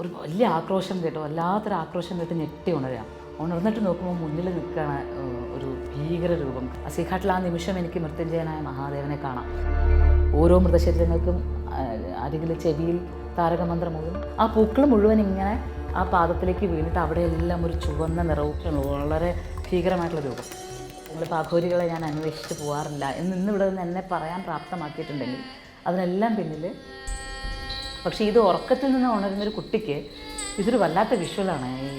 ഒരു വലിയ ആക്രോശം കേട്ടോ. വല്ലാത്തൊരു ആക്രോശം കേട്ട് ഞെട്ടി ഉണരുക. ഉണർന്നിട്ട് നോക്കുമ്പോൾ മുന്നിൽ നിൽക്കുന്ന ഒരു ഭീകര രൂപം. അസിഘാട്ടിൽ ആ നിമിഷം എനിക്ക് മൃത്യുഞ്ജയനായ മഹാദേവനെ കാണാം. ഓരോ മൃതശരീരങ്ങൾക്കും അരികിൽ ചെവിയിൽ താരകമന്ത്രം മുഴുവൻ. ആ പൂക്കൾ മുഴുവൻ ഇങ്ങനെ ആ പാദത്തിലേക്ക് വീണിട്ട് അവിടെയെല്ലാം ഒരു ചുവന്ന നിറവും വളരെ ഭീകരമായിട്ടുള്ള രൂപം. നിങ്ങൾ പാഘോരികളെ ഞാൻ അന്വേഷിച്ച് പോകാറില്ല എന്ന് ഇന്നിവിടെ നിന്ന് എന്നെ പറയാൻ പ്രാപ്തമാക്കിയിട്ടുണ്ടെങ്കിൽ അതിനെല്ലാം പിന്നിൽ പക്ഷേ ഇത് ഉറക്കത്തിൽ നിന്ന് ഉണരുന്നൊരു കുട്ടിക്ക് ഇതൊരു വല്ലാത്ത വിഷ്വലാണ്. ഈ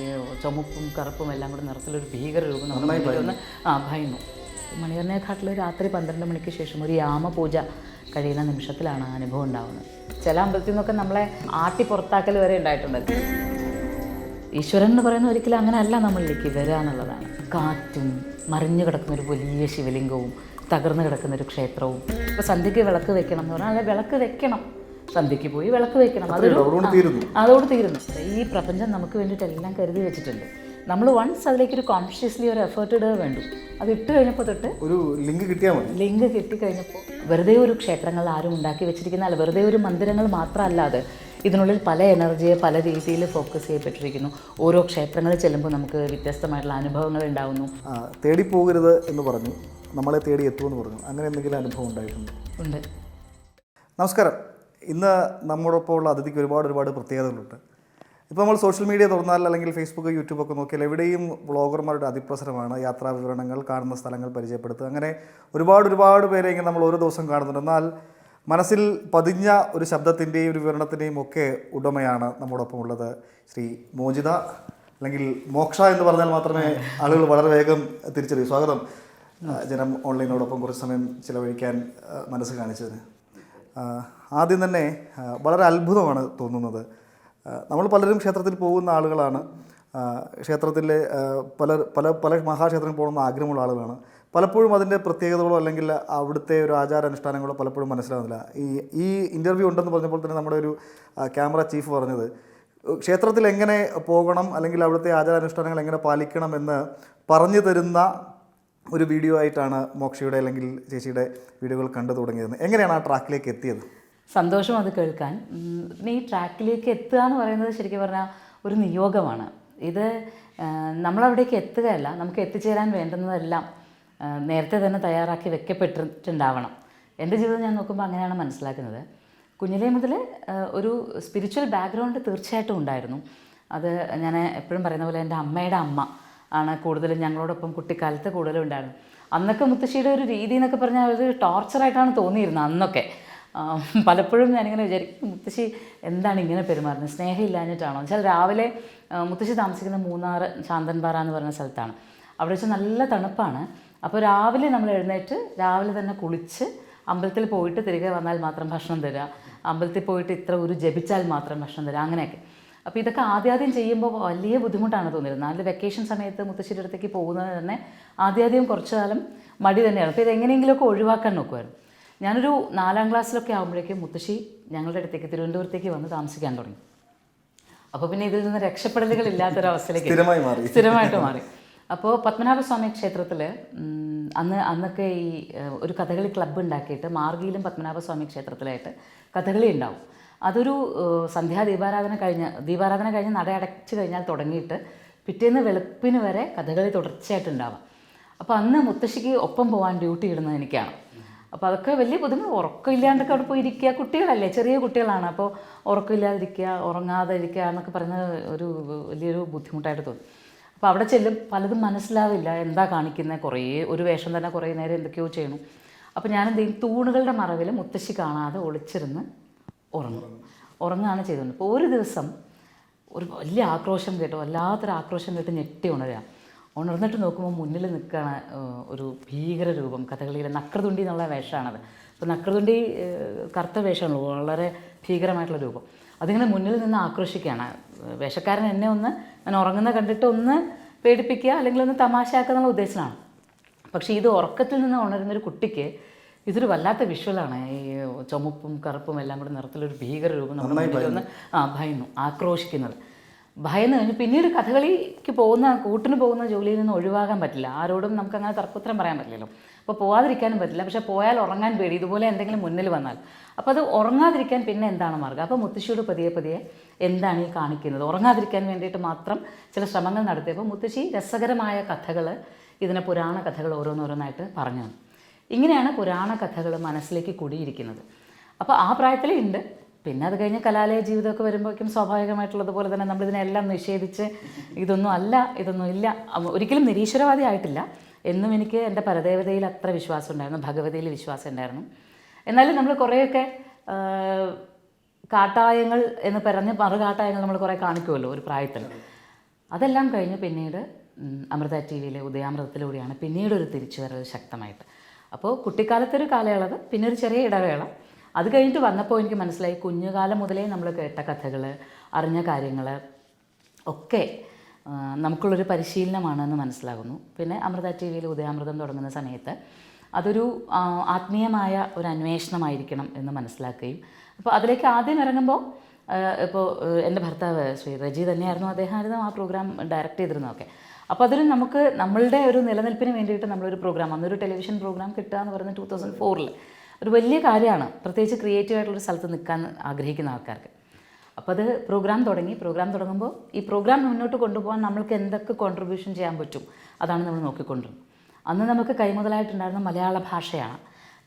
ചുമപ്പും കറുപ്പും എല്ലാം കൂടെ നിറത്തിലൊരു ഭീകര രൂപം നമ്മളൊന്ന് ആ ഭയന്നു. മണികർണയ ഘാട്ടിൽ രാത്രി പന്ത്രണ്ട് മണിക്ക് ശേഷം ഒരു യാമപൂജ കഴിയുന്ന നിമിഷത്തിലാണ് ആ അനുഭവം ഉണ്ടാവുന്നത്. ചില അമ്പലത്തിൽ നിന്നൊക്കെ നമ്മളെ ആട്ടി പുറത്താക്കൽ വരെ ഉണ്ടായിട്ടുണ്ട് ഈശ്വരൻ എന്ന് പറയുന്ന ഒരിക്കലും അങ്ങനെയല്ല നമ്മളിലേക്ക് വരിക എന്നുള്ളതാണ്. കാറ്റും മറിഞ്ഞു കിടക്കുന്ന ഒരു വലിയ ശിവലിംഗവും തകർന്നു കിടക്കുന്ന ഒരു ക്ഷേത്രവും. ഇപ്പോൾ സന്ധ്യയ്ക്ക് വിളക്ക് വെക്കണം എന്ന് പറഞ്ഞാൽ അല്ലെ വിളക്ക് വെക്കണം. സന്ധ്യയ്ക്ക് പോയി വിളക്ക് വെക്കണം അതൊരു അതോട് തീരുന്നു. അതോട് തീരുന്നു. ഈ പ്രപഞ്ചം നമുക്ക് വേണ്ടിയിട്ട് എല്ലാം കരുതി വെച്ചിട്ടുണ്ട്. നമ്മൾ വൺസ് അതിലേക്ക് ഒരു കോൺഷ്യസ്ലി ഒരു എഫേർട്ട് ഇടുക വേണ്ടു. അത് ഇട്ട് കഴിഞ്ഞപ്പോൾ തൊട്ട് ഒരു ലിങ്ക് കിട്ടിയാൽ മതി. ലിങ്ക് കിട്ടിക്കഴിഞ്ഞപ്പോൾ വെറുതെ ഒരു ക്ഷേത്രങ്ങൾ ആരും ഉണ്ടാക്കി വെച്ചിരിക്കുന്നതല്ല വെറുതെ ഒരു മന്ദിരങ്ങൾ മാത്രമല്ലാതെ ഇതിനുള്ളിൽ പല എനർജിയെ പല രീതിയിൽ ഫോക്കസ് ചെയ്യപ്പെട്ടിരിക്കുന്നു. ഓരോ ക്ഷേത്രങ്ങളിൽ ചെല്ലുമ്പോൾ നമുക്ക് വ്യത്യസ്തമായിട്ടുള്ള അനുഭവങ്ങൾ ഉണ്ടാകുന്നു തേടി പോകരുത് എന്ന് പറഞ്ഞു. നമ്മളെ തേടി എത്തുമെന്ന് പറഞ്ഞു. അങ്ങനെ എന്തെങ്കിലും അനുഭവം ഉണ്ടായിട്ടുണ്ട്? ഉണ്ട്. നമസ്കാരം. ഇന്ന് നമ്മോടൊപ്പം ഉള്ള അതിഥിക്ക് ഒരുപാട് ഒരുപാട് പ്രത്യേകതകളുണ്ട്. ഇപ്പോൾ നമ്മൾ സോഷ്യൽ മീഡിയ തുറന്നാൽ അല്ലെങ്കിൽ ഫേസ്ബുക്ക് യൂട്യൂബൊക്കെ നോക്കിയാൽ എവിടെയും വ്ളോഗർമാരുടെ അതിപ്രസരമാണ്. യാത്രാ വിവരണങ്ങൾ കാണുന്ന സ്ഥലങ്ങൾ പരിചയപ്പെടുത്തുക. അങ്ങനെ ഒരുപാട് ഒരുപാട് പേരെ ഇങ്ങനെ നമ്മൾ ഓരോ ദിവസം കാണുന്നുണ്ട്. എന്നാൽ മനസ്സിൽ പതിഞ്ഞ ഒരു ശബ്ദത്തിന്റെയും ഒരു വിവരണത്തിന്റെയും ഒക്കെ ഉടമയാണ് നമ്മോടൊപ്പം ഉള്ളത് ശ്രീ മോചിത അല്ലെങ്കിൽ മോക്ഷ എന്ന് പറഞ്ഞാൽ മാത്രമേ ആളുകൾ വളരെ വേഗം തിരിച്ചറിയൂ. സ്വാഗതം. ജനം ഓൺലൈനോടൊപ്പം കുറച്ച് സമയം ചിലവഴിക്കാൻ മനസ്സ് കാണിച്ചതിന്. ആദ്യം തന്നെ വളരെ അത്ഭുതമാണ് തോന്നുന്നത്. നമ്മൾ പലരും ക്ഷേത്രത്തിൽ പോകുന്ന ആളുകളാണ്. ക്ഷേത്രത്തിലെ പല പല പല മഹാക്ഷേത്രങ്ങളിൽ പോകണമെന്ന് ആഗ്രഹമുള്ള ആളുകളാണ്. പലപ്പോഴും അതിന്റെ പ്രത്യേകതകളോ അല്ലെങ്കിൽ അവിടുത്തെ ഒരു ആചാരാനുഷ്ഠാനങ്ങളോ പലപ്പോഴും മനസ്സിലാവുന്നില്ല ഈ ഈ ഇന്റർവ്യൂ ഉണ്ടെന്ന് പറഞ്ഞപ്പോൾ തന്നെ നമ്മുടെ ഒരു ക്യാമറ ചീഫ് പറഞ്ഞത് ക്ഷേത്രത്തിൽ എങ്ങനെ പോകണം അല്ലെങ്കിൽ അവിടുത്തെ ആചാരാനുഷ്ഠാനങ്ങൾ എങ്ങനെ പാലിക്കണം എന്ന് പറഞ്ഞു തരുന്ന ഒരു വീഡിയോ ആയിട്ടാണ് മോക്ഷയുടെ അല്ലെങ്കിൽ ചേച്ചിയുടെ വീഡിയോകൾ കണ്ടു തുടങ്ങിയത്. എങ്ങനെയാണ് ആ ട്രാക്കിലേക്ക് എത്തിയത്? സന്തോഷം അത് കേൾക്കാൻ. ഈ ട്രാക്കിലേക്ക് എത്തുക എന്ന് പറയുന്നത് ശരിക്കും പറഞ്ഞാൽ ഒരു നിയോഗമാണ്. ഇത് നമ്മളവിടേക്ക് എത്തുകയല്ല നമുക്ക് എത്തിച്ചേരാൻ വേണ്ടുന്നതെല്ലാം നേരത്തെ തന്നെ തയ്യാറാക്കി വെക്കപ്പെട്ടിട്ടുണ്ടാവണം. എന്റെ ജീവിതം ഞാൻ നോക്കുമ്പോൾ അങ്ങനെയാണ് മനസ്സിലാക്കുന്നത്. കുഞ്ഞിലേ മുതൽ ഒരു സ്പിരിച്വൽ ബാക്ക്ഗ്രൗണ്ട് തീർച്ചയായിട്ടും ഉണ്ടായിരുന്നു. അത് ഞാൻ എപ്പോഴും പറയുന്ന പോലെ എന്റെ അമ്മയുടെ അമ്മ ആണ് കൂടുതലും ഞങ്ങളോടൊപ്പം കുട്ടിക്കാലത്ത് കൂടുതലും ഉണ്ടായിരുന്നു അന്നൊക്കെ മുത്തശ്ശിയുടെ ഒരു രീതി എന്നൊക്കെ പറഞ്ഞാൽ ഒരു ടോർച്ചറായിട്ടാണ് തോന്നിയിരുന്നത് അന്നൊക്കെ. പലപ്പോഴും ഞാനിങ്ങനെ വിചാരിക്കും മുത്തശ്ശി എന്താണ് ഇങ്ങനെ പെരുമാറുന്നത്? സ്നേഹമില്ലാഞ്ഞിട്ടാണോ? വെച്ചാൽ രാവിലെ മുത്തശ്ശി താമസിക്കുന്ന മൂന്നാർ ശാന്തൻപാറ എന്ന് പറയുന്ന സ്ഥലത്താണ്. അവിടെ വെച്ച് നല്ല തണുപ്പാണ്. അപ്പോൾ രാവിലെ നമ്മൾ എഴുന്നേറ്റ് രാവിലെ തന്നെ കുളിച്ച് അമ്പലത്തിൽ പോയിട്ട് തിരികെ വന്നാൽ മാത്രം ഭക്ഷണം തരിക അമ്പലത്തിൽ പോയിട്ട് ഇത്ര ഒരു ജപിച്ചാൽ മാത്രം ഭക്ഷണം തരിക അങ്ങനെയൊക്കെ. അപ്പോൾ ഇതൊക്കെ ആദ്യാദ്യം ചെയ്യുമ്പോൾ വലിയ ബുദ്ധിമുട്ടാണ് തോന്നിയിരുന്നത്. നാല് വെക്കേഷൻ സമയത്ത് മുത്തശ്ശിയുടെ അടുത്തേക്ക് പോകുന്നത് തന്നെ ആദ്യാദ്യം കുറച്ചു കാലം മടി തന്നെയാണ്. അപ്പോൾ ഇതെങ്ങനെയെങ്കിലുമൊക്കെ ഒഴിവാക്കാൻ നോക്കുമായിരുന്നു ഞാനൊരു നാലാം ക്ലാസ്സിലൊക്കെ ആകുമ്പോഴേക്കും മുത്തശ്ശി ഞങ്ങളുടെ അടുത്തേക്ക് തിരുവനന്തപുരത്തേക്ക് വന്ന് താമസിക്കാൻ തുടങ്ങി. അപ്പോൾ പിന്നെ ഇതിൽ നിന്ന് രക്ഷപ്പെടലുകളില്ലാത്തൊരവസ്ഥയിലേക്ക് സ്ഥിരമായി മാറി. സ്ഥിരമായിട്ട് മാറി. അപ്പോൾ പത്മനാഭസ്വാമി ക്ഷേത്രത്തിൽ അന്ന് അന്നൊക്കെ ഈ ഒരു കഥകളി ക്ലബ്ബ് ഉണ്ടാക്കിയിട്ട് മാർഗിയിലും പത്മനാഭസ്വാമി ക്ഷേത്രത്തിലായിട്ട് കഥകളി ഉണ്ടാവും. അതൊരു സന്ധ്യാ ദീപാരാധന കഴിഞ്ഞ് ദീപാരാധന കഴിഞ്ഞ് നട അടച്ചു കഴിഞ്ഞാൽ തുടങ്ങിയിട്ട് പിറ്റേന്ന് വെളുപ്പിന് വരെ കഥകളി തുടർച്ചയായിട്ടുണ്ടാവാം അപ്പോൾ അന്ന് മുത്തശ്ശിക്ക് ഒപ്പം പോകാൻ ഡ്യൂട്ടി ഇടുന്നത് എനിക്കാണ്. അപ്പോൾ അതൊക്കെ വലിയ ബുദ്ധിമുട്ട് ഉറക്കമില്ലാണ്ടൊക്കെ അവിടെ പോയി ഇരിക്കുക കുട്ടികളല്ലേ ചെറിയ കുട്ടികളാണ്. അപ്പോൾ ഉറക്കമില്ലാതിരിക്കുക ഉറങ്ങാതെ ഇരിക്കുക എന്നൊക്കെ പറയുന്നത് ഒരു വലിയൊരു ബുദ്ധിമുട്ടായിട്ട് തോന്നി. അപ്പോൾ അവിടെ ചെല്ലും പലതും മനസ്സിലാവില്ല. എന്താ കാണിക്കുന്നത് കുറേ ഒരു വേഷം തന്നെ കുറേ നേരം എന്തൊക്കെയോ ചെയ്യണം. അപ്പോൾ ചെയ്യും തൂണുകളുടെ മറവിൽ മുത്തശ്ശി കാണാതെ ഒളിച്ചിരുന്ന് ഉറങ്ങും. ഉറങ്ങുകയാണ് ചെയ്തുകൊണ്ട് ഇപ്പോൾ ഒരു ദിവസം ഒരു വലിയ ആക്രോശം കേട്ടോ വല്ലാത്തൊരു ആക്രോശം കേട്ട് ഞെട്ടി ഉണരുക. ഉണർന്നിട്ട് നോക്കുമ്പോൾ മുന്നിൽ നിൽക്കുകയാണ് ഒരു ഭീകര രൂപം. കഥകളിയിലെ നക്രതുണ്ടി എന്നുള്ള വേഷമാണത്. അപ്പോൾ നക്രതുണ്ടി കറുത്ത വേഷമാണല്ലോ വളരെ ഭീകരമായിട്ടുള്ള രൂപം. അതിങ്ങനെ മുന്നിൽ നിന്ന് ആക്രോശിക്കുകയാണ്. വേഷക്കാരൻ എന്നെ ഒന്ന് ഞാൻ ഉറങ്ങുന്ന കണ്ടിട്ട് ഒന്ന് പേടിപ്പിക്കുക അല്ലെങ്കിൽ ഒന്ന് തമാശയാക്കുക എന്നുള്ള ഉദ്ദേശത്തിലാണ്. പക്ഷേ ഇത് ഉറക്കത്തിൽ നിന്ന് ഉണരുന്നൊരു കുട്ടിക്ക് ഇതൊരു വല്ലാത്ത വിഷ്വലാണ്. ഈ ചുമപ്പും കറുപ്പും എല്ലാം കൂടെ നിറത്തിലൊരു ഭീകര രൂപം നമ്മളൊന്ന് ആ ഭയന്നു ആക്രോശിക്കുന്നത്. ഭയന്ന് കഴിഞ്ഞ് പിന്നീട് കഥകളിക്ക് പോകുന്ന കൂട്ടിന് പോകുന്ന ജോലിയിൽ നിന്ന് ഒഴിവാകാൻ പറ്റില്ല. ആരോടും നമുക്ക് അങ്ങനെ തർക്കുത്തരം പറയാൻ പറ്റില്ലല്ലോ. അപ്പോൾ പോവാതിരിക്കാനും പറ്റില്ല. പക്ഷേ പോയാൽ ഉറങ്ങാൻ പേടി. ഇതുപോലെ എന്തെങ്കിലും മുന്നിൽ വന്നാൽ. അപ്പോൾ അത് ഉറങ്ങാതിരിക്കാൻ പിന്നെ എന്താണ് മാർഗം? അപ്പോൾ മുത്തശ്ശിയോട് പതിയെ പതിയെ എന്താണ് ഈ കാണിക്കുന്നത്? ഉറങ്ങാതിരിക്കാൻ വേണ്ടിയിട്ട് മാത്രം ചില ശ്രമങ്ങൾ നടത്തിയപ്പോൾ മുത്തശ്ശി രസകരമായ കഥകൾ ഇതിനെ പുരാണ കഥകൾ ഓരോന്നോരോന്നായിട്ട് പറഞ്ഞു തന്നു. ഇങ്ങനെയാണ് പുരാണ കഥകൾ മനസ്സിലേക്ക് കൂടിയിരിക്കുന്നത്. അപ്പോൾ ആ പ്രായത്തിലേ ഉണ്ട്. പിന്നെ അത് കഴിഞ്ഞ് കലാലയ ജീവിതമൊക്കെ വരുമ്പോഴേക്കും സ്വാഭാവികമായിട്ടുള്ളതുപോലെ തന്നെ നമ്മളിതിനെല്ലാം നിഷേധിച്ച് ഇതൊന്നും അല്ല ഇതൊന്നും ഇല്ല. ഒരിക്കലും നിരീശ്വരവാദി ആയിട്ടില്ല. എന്നും എനിക്ക് എന്റെ പരദേവതയിൽ അത്ര വിശ്വാസം ഉണ്ടായിരുന്നു ഭഗവതിയിൽ വിശ്വാസം ഉണ്ടായിരുന്നു. എന്നാലും നമ്മൾ കുറേയൊക്കെ കാട്ടായങ്ങൾ എന്ന് പറഞ്ഞ് മറുകാട്ടായങ്ങൾ നമ്മൾ കുറേ കാണിക്കുമല്ലോ ഒരു പ്രായത്തിൽ. അതെല്ലാം കഴിഞ്ഞ് പിന്നീട് അമൃത ടി വിയിലെ ഉദയാമൃതത്തിലൂടെയാണ് പിന്നീട് ഒരു തിരിച്ചുവരവ് ശക്തമായിട്ട്. അപ്പോൾ കുട്ടിക്കാലത്തൊരു കാലയളവ് പിന്നെ ഒരു ചെറിയ ഇടവേള. അത് കഴിഞ്ഞിട്ട് വന്നപ്പോൾ എനിക്ക് മനസ്സിലായി കുഞ്ഞുകാലം മുതലേ നമ്മൾ കേട്ട കഥകൾ അറിഞ്ഞ കാര്യങ്ങൾ ഒക്കെ നമുക്കുള്ളൊരു പരിശീലനമാണെന്ന് മനസ്സിലാകുന്നു. പിന്നെ അമൃത ടി വിയിൽ ഉദയാമൃതം തുടങ്ങുന്ന സമയത്ത് അതൊരു ആത്മീയമായ ഒരു അന്വേഷണമായിരിക്കണം എന്ന് മനസ്സിലാക്കുകയും. അപ്പോൾ അതിലേക്ക് ആദ്യം ഇറങ്ങുമ്പോൾ ഇപ്പോൾ എന്റെ ഭർത്താവ് ശ്രീ റജി തന്നെയായിരുന്നു അദ്ദേഹമായിരുന്നു ആ പ്രോഗ്രാം ഡയറക്റ്റ് ചെയ്തിരുന്നതൊക്കെ. അപ്പോൾ അതൊരു നമുക്ക് നമ്മളുടെ ഒരു നിലനിൽപ്പിന് വേണ്ടിയിട്ട് നമ്മളൊരു പ്രോഗ്രാം അന്നൊരു ടെലിവിഷൻ പ്രോഗ്രാം കിട്ടുക എന്ന് പറയുന്നത് ടൂ തൗസൻഡ് ഫോറിൽ ഒരു വലിയ കാര്യമാണ്. പ്രത്യേകിച്ച് ക്രിയേറ്റീവ് ആയിട്ടുള്ളൊരു സ്ഥലത്ത് നിൽക്കാൻ ആഗ്രഹിക്കുന്ന ആൾക്കാർക്ക്. അപ്പോൾ അത് പ്രോഗ്രാം തുടങ്ങി. പ്രോഗ്രാം തുടങ്ങുമ്പോൾ ഈ പ്രോഗ്രാം മുന്നോട്ട് കൊണ്ടുപോകാൻ നമ്മൾക്ക് എന്തൊക്കെ കോൺട്രിബ്യൂഷൻ ചെയ്യാൻ പറ്റും അതാണ് നമ്മൾ നോക്കിക്കൊണ്ടിരുന്നത്. അന്ന് നമുക്ക് കൈമുതലായിട്ടുണ്ടായിരുന്ന മലയാള ഭാഷയാണ്.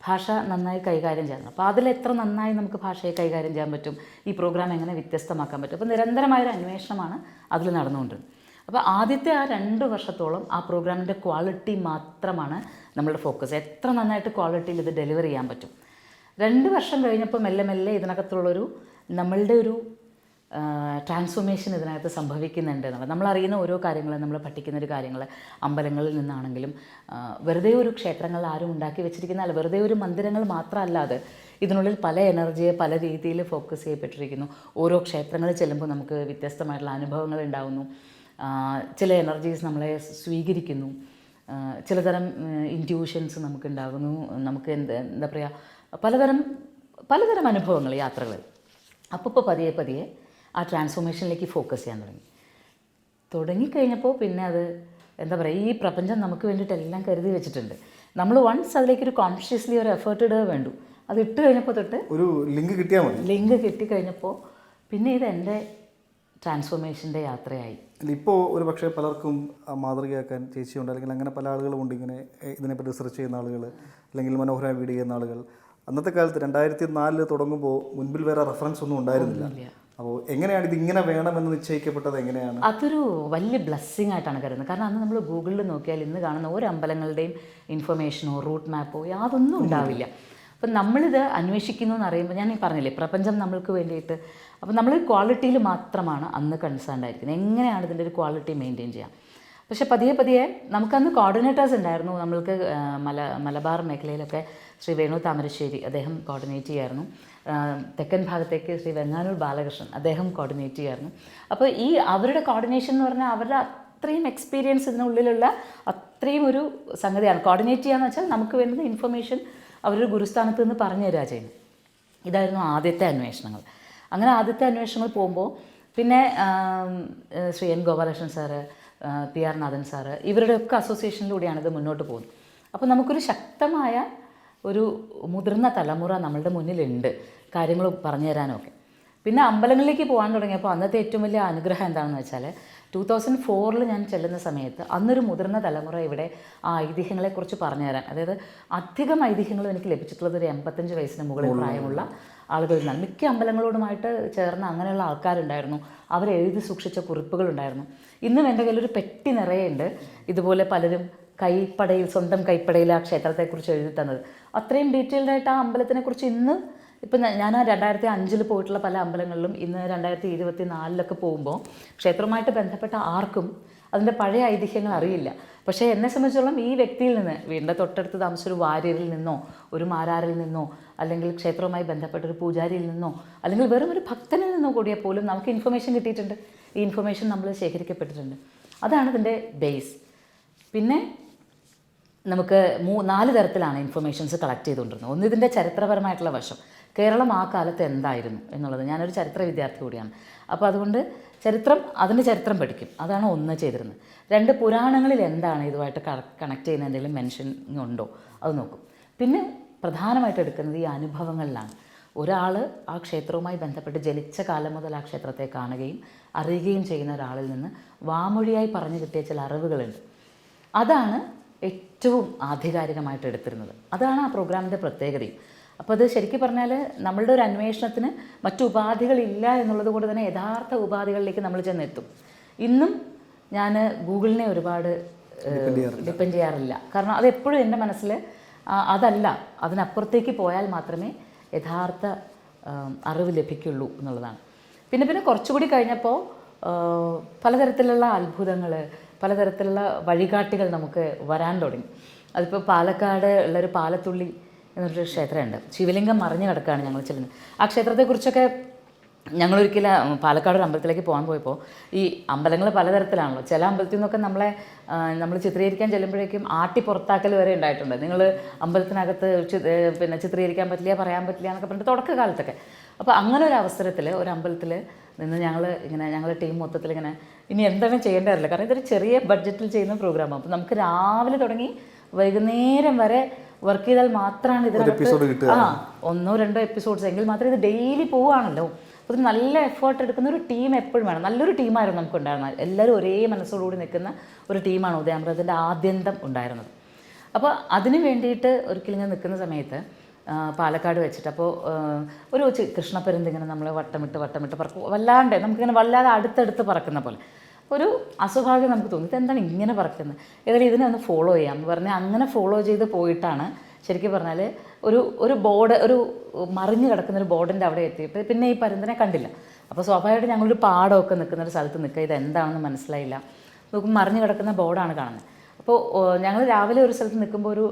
ഭാഷ നന്നായി കൈകാര്യം ചെയ്യണം അപ്പോൾ അതിൽ എത്ര നന്നായി നമുക്ക് ഭാഷയെ കൈകാര്യം ചെയ്യാൻ പറ്റും? ഈ പ്രോഗ്രാം എങ്ങനെ വ്യത്യസ്തമാക്കാൻ പറ്റും? അപ്പോൾ നിരന്തരമായൊരു അന്വേഷണമാണ് അതിൽ നടന്നുകൊണ്ടിരുന്നത്. അപ്പോൾ ആദ്യത്തെ ആ രണ്ട് വർഷത്തോളം ആ പ്രോഗ്രാമിന്റെ ക്വാളിറ്റി മാത്രമാണ് നമ്മളുടെ ഫോക്കസ്. എത്ര നന്നായിട്ട് ക്വാളിറ്റിയിൽ ഇത് ഡെലിവർ ചെയ്യാൻ പറ്റും. രണ്ട് വർഷം കഴിഞ്ഞപ്പോൾ മെല്ലെ മെല്ലെ ഇതിനകത്തുള്ളൊരു നമ്മളുടെ ഒരു ട്രാൻസ്ഫോർമേഷൻ ഇതിനകത്ത് സംഭവിക്കുന്നുണ്ട് എന്നുള്ളത് നമ്മളറിയുന്ന ഓരോ കാര്യങ്ങളും നമ്മൾ പഠിക്കുന്ന ഒരു കാര്യങ്ങൾ അമ്പലങ്ങളിൽ നിന്നാണെങ്കിലും വെറുതെ ഒരു ക്ഷേത്രങ്ങൾ ആരും ഉണ്ടാക്കി വെച്ചിരിക്കുന്ന വെറുതെ ഒരു മന്ദിരങ്ങൾ മാത്രമല്ലാതെ ഇതിനുള്ളിൽ പല എനർജിയെ പല രീതിയിൽ ഫോക്കസ് ചെയ്യപ്പെട്ടിരിക്കുന്നു. ഓരോ ക്ഷേത്രങ്ങളിൽ ചെല്ലുമ്പോൾ നമുക്ക് വ്യത്യസ്തമായിട്ടുള്ള അനുഭവങ്ങൾ ഉണ്ടാകുന്നു ചില എനർജീസ് നമ്മളെ സ്വീകരിക്കുന്നു. ചിലതരം ഇന്റ്യൂഷൻസ് നമുക്കുണ്ടാകുന്നു. നമുക്ക് എന്താ എന്താ പറയുക പലതരം പലതരം അനുഭവങ്ങൾ യാത്രകൾ. അപ്പോൾ ഇപ്പോൾ പതിയെ പതിയെ ആ ട്രാൻസ്ഫോർമേഷനിലേക്ക് ഫോക്കസ് ചെയ്യാൻ തുടങ്ങി. തുടങ്ങിക്കഴിഞ്ഞപ്പോൾ പിന്നെ അത് എന്താ പറയുക ഈ പ്രപഞ്ചം നമുക്ക് വേണ്ടിയിട്ട് എല്ലാം കരുതി വെച്ചിട്ടുണ്ട്. നമ്മൾ വൺസ് അതിലേക്ക് ഒരു കോൺഷ്യസ്ലി ഒരു എഫേർട്ട് ഇടുക വേണ്ടു. അത് ഇട്ട് കഴിഞ്ഞപ്പോൾ തൊട്ട് ഒരു ലിങ്ക് കിട്ടിയാൽ മതി. ലിങ്ക് കിട്ടിക്കഴിഞ്ഞപ്പോൾ പിന്നെ ഇത് എന്റെ ട്രാൻസ്ഫോർമേഷന്റെ യാത്രയായി. ഇപ്പോൾ ഒരു പക്ഷേ പലർക്കും മാതൃകയാക്കാൻ ചേച്ചിയുണ്ട്. അല്ലെങ്കിൽ അങ്ങനെ പല ആളുകളും ഉണ്ട് ഇങ്ങനെ ഇതിനെപ്പറ്റി റിസർച്ച് ചെയ്യുന്ന ആളുകൾ അല്ലെങ്കിൽ മനോഹരമായ വീഡിയോ ചെയ്യുന്ന ആളുകൾ. അന്നത്തെ കാലത്ത് രണ്ടായിരത്തി നാലിൽ തുടങ്ങുമ്പോൾ മുൻപിൽ വേറെ റെഫറൻസ് ഒന്നും ഉണ്ടായിരുന്നില്ല. അപ്പോൾ എങ്ങനെയാണ് ഇത് ഇങ്ങനെ വേണമെന്ന് നിശ്ചയിക്കപ്പെട്ടത് എങ്ങനെയാണ്? അതൊരു വലിയ ബ്ലെസ്സിങ് ആയിട്ടാണ് കരുതുന്നത്. കാരണം അന്ന് നമ്മൾ ഗൂഗിളിൽ നോക്കിയാൽ ഇന്ന് കാണുന്ന ഓരോ അമ്പലങ്ങളുടെയും ഇൻഫർമേഷനോ റൂട്ട് മാപ്പോ യാതൊന്നും ഉണ്ടാവില്ല. അപ്പം നമ്മളിത് അന്വേഷിക്കുന്നു എന്ന് അറിയുമ്പോൾ ഞാൻ ഈ പറഞ്ഞില്ലേ പ്രപഞ്ചം നമ്മൾക്ക് വേണ്ടിയിട്ട്. അപ്പം നമ്മൾ ക്വാളിറ്റിയിൽ മാത്രമാണ് അന്ന് കൺസേൺഡ് ആയിരിക്കുന്നത്. എങ്ങനെയാണ് ഇതിന്റെ ഒരു ക്വാളിറ്റി മെയിന്റെയിൻ ചെയ്യാം? പക്ഷേ പതിയെ പതിയെ നമുക്കന്ന് കോർഡിനേറ്റേഴ്സ് ഉണ്ടായിരുന്നു. നമ്മൾക്ക് മല മലബാർ മേഖലയിലൊക്കെ ശ്രീ വേണു താമരശ്ശേരി അദ്ദേഹം കോർഡിനേറ്റ് ചെയ്യായിരുന്നു. തെക്കൻ ഭാഗത്തേക്ക് ശ്രീ വെങ്ങാനൂർ ബാലകൃഷ്ണൻ അദ്ദേഹം കോർഡിനേറ്റ് ചെയ്യായിരുന്നു. അപ്പോൾ ഈ അവരുടെ കോർഡിനേഷൻ എന്ന് പറഞ്ഞാൽ അവരുടെ അത്രയും എക്സ്പീരിയൻസ് ഇതിനുള്ളിലുള്ള അത്രയും ഒരു സംഗതിയാണ്. കോർഡിനേറ്റ് ചെയ്യാന്ന് വെച്ചാൽ നമുക്ക് വേണ്ടുന്ന ഇൻഫർമേഷൻ അവരൊരു ഗുരുസ്ഥാനത്ത് നിന്ന് പറഞ്ഞു തരിക ചെയ്യുന്നത് ഇതായിരുന്നു ആദ്യത്തെ അന്വേഷണങ്ങൾ. അങ്ങനെ ആദ്യത്തെ അന്വേഷണങ്ങൾ പോകുമ്പോൾ പിന്നെ Shri N Gopalakrishnan sir P R Nathan sir ഇവരുടെയൊക്കെ അസോസിയേഷനിലൂടെയാണ് ഇത് മുന്നോട്ട് പോകുന്നത്. അപ്പോൾ നമുക്കൊരു ശക്തമായ ഒരു മുതിർന്ന തലമുറ നമ്മളുടെ മുന്നിലുണ്ട്. കാര്യങ്ങൾ പറഞ്ഞു തരാനൊക്കെ. പിന്നെ അമ്പലങ്ങളിലേക്ക് പോകാൻ തുടങ്ങിയപ്പോൾ അന്നത്തെ ഏറ്റവും വലിയ അനുഗ്രഹം എന്താണെന്ന് വെച്ചാൽ ടൂ തൗസൻഡ് ഫോറിൽ ഞാൻ ചെല്ലുന്ന സമയത്ത് അന്നൊരു മുതിർന്ന തലമുറ ഇവിടെ ആ ഐതിഹ്യങ്ങളെക്കുറിച്ച് പറഞ്ഞു തരാൻ അതായത് അധികം ഐതിഹ്യങ്ങളും എനിക്ക് ലഭിച്ചിട്ടുള്ളത് ഒരു എൺപത്തഞ്ച് വയസ്സിന് മുകളിൽ പ്രായമുള്ള ആളുകളിൽ നിന്നാണ് മിക്ക അമ്പലങ്ങളോടുമായിട്ട് ചേർന്ന അങ്ങനെയുള്ള ആൾക്കാരുണ്ടായിരുന്നു. അവരെഴുതി സൂക്ഷിച്ച കുറിപ്പുകളുണ്ടായിരുന്നു. ഇന്നും എന്റെ കയ്യിൽ ഒരു പെട്ടി നിറയുണ്ട്. ഇതുപോലെ പലരും കൈപ്പടയിൽ സ്വന്തം കൈപ്പടയിൽ ആ ക്ഷേത്രത്തെക്കുറിച്ച് എഴുതി തന്നത്. അത്രയും ഡീറ്റെയിൽഡായിട്ട് ആ അമ്പലത്തിനെക്കുറിച്ച് ഇന്ന് ഇപ്പം ഞാൻ- ആ രണ്ടായിരത്തി അഞ്ചിൽ പോയിട്ടുള്ള പല അമ്പലങ്ങളിലും ഇന്ന് രണ്ടായിരത്തി ഇരുപത്തി നാലിലൊക്കെ പോകുമ്പോൾ ക്ഷേത്രവുമായിട്ട് ബന്ധപ്പെട്ട ആർക്കും അതിന്റെ പഴയ ഐതിഹ്യങ്ങൾ അറിയില്ല. പക്ഷേ എന്നെ സംബന്ധിച്ചോളം ഈ വ്യക്തിയിൽ നിന്ന് വീടിന്റെ തൊട്ടടുത്ത് താമസിച്ച ഒരു വാര്യരിൽ നിന്നോ ഒരു മാരാരിൽ നിന്നോ അല്ലെങ്കിൽ ക്ഷേത്രവുമായി ബന്ധപ്പെട്ട ഒരു പൂജാരിയിൽ നിന്നോ അല്ലെങ്കിൽ വെറും ഒരു ഭക്തനിൽ നിന്നോ കൂടിയാൽ പോലും നമുക്ക് ഇൻഫർമേഷൻ കിട്ടിയിട്ടുണ്ട്. ഈ ഇൻഫർമേഷൻ നമ്മൾ ശേഖരിക്കപ്പെട്ടിട്ടുണ്ട്. അതാണ് ഇതിന്റെ ബേസ് പിന്നെ നമുക്ക് മൂ നാല് തരത്തിലാണ് ഇൻഫർമേഷൻസ് കളക്ട് ചെയ്തുകൊണ്ടിരുന്നത്. ഒന്ന് ഇതിന്റെ ചരിത്രപരമായിട്ടുള്ള വശം. കേരളം ആ കാലത്ത് എന്തായിരുന്നു എന്നുള്ളത്. ഞാനൊരു ചരിത്ര വിദ്യാർത്ഥി കൂടിയാണ്. അപ്പോൾ അതുകൊണ്ട് ചരിത്രം അതിന്റെ ചരിത്രം പഠിക്കും. അതാണ് ഒന്ന് ചെയ്തിരുന്നത്. രണ്ട് പുരാണങ്ങളിൽ എന്താണ് ഇതുമായിട്ട് കണക്ട് ചെയ്യുന്ന എന്തെങ്കിലും മെൻഷൻ ഉണ്ടോ? അത് നോക്കും. പിന്നെ പ്രധാനമായിട്ട് എടുക്കുന്നത് ഈ അനുഭവങ്ങളിലാണ്. ഒരാൾ ആ ക്ഷേത്രവുമായി ബന്ധപ്പെട്ട് ജനിച്ച കാലം മുതൽ ആ ക്ഷേത്രത്തെ കാണുകയും അറിയുകയും ചെയ്യുന്ന ഒരാളിൽ നിന്ന് വാമൊഴിയായി പറഞ്ഞു കിട്ടിയ ചില അറിവുകളുണ്ട്. അതാണ് ഏറ്റവും ആധികാരികമായിട്ട് എടുത്തിരുന്നത്. അതാണ് ആ പ്രോഗ്രാമിന്റെ പ്രത്യേകതയും. അപ്പോൾ അത് ശരിക്കും പറഞ്ഞാൽ നമ്മളുടെ ഒരു അന്വേഷണത്തിന് മറ്റു ഉപാധികളില്ല എന്നുള്ളത് കൊണ്ട് തന്നെ യഥാർത്ഥ ഉപാധികളിലേക്ക് നമ്മൾ ചെന്നെത്തും. ഇന്നും ഞാൻ ഗൂഗിളിനെ ഒരുപാട് ഡിപ്പെൻഡ് ചെയ്യാറില്ല. കാരണം അത് എപ്പോഴും എന്റെ മനസ്സിൽ അതല്ല അതിനപ്പുറത്തേക്ക് പോയാൽ മാത്രമേ യഥാർത്ഥ അറിവ് ലഭിക്കുള്ളൂ എന്നുള്ളതാണ്. പിന്നെ പിന്നെ കുറച്ചുകൂടി കഴിഞ്ഞപ്പോൾ പലതരത്തിലുള്ള അത്ഭുതങ്ങൾ പലതരത്തിലുള്ള വഴികാട്ടികൾ നമുക്ക് വരാൻ തുടങ്ങി. അതിപ്പോൾ പാലക്കാട് ഉള്ളൊരു പാലത്തുള്ളി എന്നൊരു ക്ഷേത്രമുണ്ട്. ശിവലിംഗം മറിഞ്ഞു കിടക്കുകയാണ് ഞങ്ങൾ ചെല്ലുന്നത്. ആ ക്ഷേത്രത്തെക്കുറിച്ചൊക്കെ ഞങ്ങളൊരിക്കലും പാലക്കാട് ഒരു അമ്പലത്തിലേക്ക് പോകാൻ പോയപ്പോൾ ഈ അമ്പലങ്ങൾ പലതരത്തിലാണല്ലോ. ചില അമ്പലത്തിൽ നിന്നൊക്കെ നമ്മളെ നമ്മൾ ചിത്രീകരിക്കാൻ ചെല്ലുമ്പോഴേക്കും ആട്ടി പുറത്താക്കൽ വരെ ഉണ്ടായിട്ടുണ്ട്. നിങ്ങൾ അമ്പലത്തിനകത്ത് പിന്നെ ചിത്രീകരിക്കാൻ പറ്റില്ല പറയാൻ പറ്റില്ല എന്നൊക്കെ പറഞ്ഞിട്ട് തുടക്കകാലത്തൊക്കെ. അപ്പോൾ അങ്ങനെ ഒരു അവസരത്തിൽ ഒരു അമ്പലത്തിൽ നിന്ന് ഞങ്ങൾ ഇങ്ങനെ ഞങ്ങളുടെ ടീം മൊത്തത്തിൽ ഇങ്ങനെ ഇനി എന്താണ് ചെയ്യേണ്ടതല്ല കാരണം ഇതൊരു ചെറിയ ബഡ്ജറ്റിൽ ചെയ്യുന്ന പ്രോഗ്രാമാണ് അപ്പോൾ നമുക്ക് രാവിലെ തുടങ്ങി വൈകുന്നേരം വരെ വർക്ക് ചെയ്താൽ മാത്രമാണ് ഇത് ഇതിനകത്ത് ആ ഒന്നോ രണ്ടോ എപ്പിസോഡ്സ് എങ്കിൽ മാത്രമേ ഇത് ഡെയിലി പോവുകയാണല്ലോ. അപ്പോൾ നല്ല എഫേർട്ട് എടുക്കുന്ന ഒരു ടീം എപ്പോഴും വേണം. നല്ലൊരു ടീമായിരുന്നു നമുക്ക് ഉണ്ടായിരുന്നത് എല്ലാവരും ഒരേ മനസ്സോടുകൂടി നിൽക്കുന്ന ഒരു ടീമാണ് ഉദയാമൃതത്തിന്റെ ആദ്യന്തം ഉണ്ടായിരുന്നത്. അപ്പോൾ അതിന് വേണ്ടിയിട്ട് ഒരിക്കലും ഞാൻ നിൽക്കുന്ന സമയത്ത് പാലക്കാട് വെച്ചിട്ട് അപ്പോൾ ഒരു ചി- കൃഷ്ണപ്പരുന്ത് ഇങ്ങനെ നമ്മൾ വട്ടമിട്ട് വട്ടമിട്ട് പറക്കും വല്ലാണ്ട് നമുക്കിങ്ങനെ വല്ലാതെ അടുത്തടുത്ത് പറക്കുന്ന പോലെ. ഒരു അസ്വാഭാവികം നമുക്ക് തോന്നി. ഇതെന്താണ് ഇങ്ങനെ പറക്കുന്നത്? ഏതായാലും ഇതിനെ ഒന്ന് ഫോളോ ചെയ്യാം. എന്ന് പറഞ്ഞാൽ അങ്ങനെ ഫോളോ ചെയ്ത് പോയിട്ടാണ് ശരിക്കും പറഞ്ഞാൽ ഒരു ഒരു ബോർഡ് ഒരു മറിഞ്ഞു കിടക്കുന്ന ഒരു ബോർഡിന്റെ അവിടെ എത്തിയിട്ട് പിന്നെ ഈ പരുന്തിനെ കണ്ടില്ല. അപ്പോൾ സ്വാഭാവികമായിട്ട് ഞങ്ങളൊരു പാടമൊക്കെ നിൽക്കുന്ന ഒരു സ്ഥലത്ത് നിൽക്കുക. ഇത് എന്താണെന്ന് മനസ്സിലായില്ല. നോക്കുമ്പോൾ മറിഞ്ഞു കിടക്കുന്ന ബോർഡാണ് കാണുന്നത്. അപ്പോൾ ഞങ്ങൾ രാവിലെ ഒരു സ്ഥലത്ത് നിൽക്കുമ്പോൾ ഒരു